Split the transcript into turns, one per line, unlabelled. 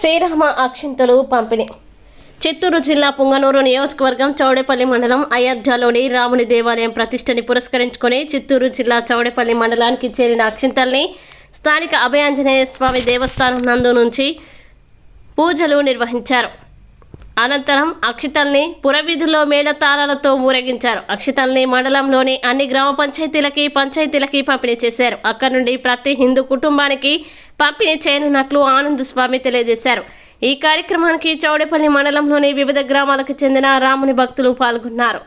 శ్రీరామ అక్షింతలు పంపిణీ. చిత్తూరు జిల్లా పుంగనూరు నియోజకవర్గం చౌడేపల్లి మండలం అయోధ్యలోని రాముని దేవాలయం ప్రతిష్టని పురస్కరించుకొని చిత్తూరు జిల్లా చౌడేపల్లి మండలానికి చేరిన అక్షింతల్ని స్థానిక అభయాంజనేయ స్వామి దేవస్థానం నందు నుంచి పూజలు నిర్వహించారు. అనంతరం అక్షితల్ని పురవీధుల్లో మేళతాళాలతో ఊరేగించారు. అక్షితల్ని మండలంలోని అన్ని గ్రామ పంచాయతీలకి పంచాయతీలకి పంపిణీ చేశారు. అక్కడి నుండి ప్రతి హిందూ కుటుంబానికి పంపిణీ చేయనున్నట్లు ఆనంద్ స్వామి తెలియజేశారు. ఈ కార్యక్రమానికి చౌడేపల్లి మండలంలోని వివిధ గ్రామాలకు చెందిన రాముని భక్తులు పాల్గొన్నారు.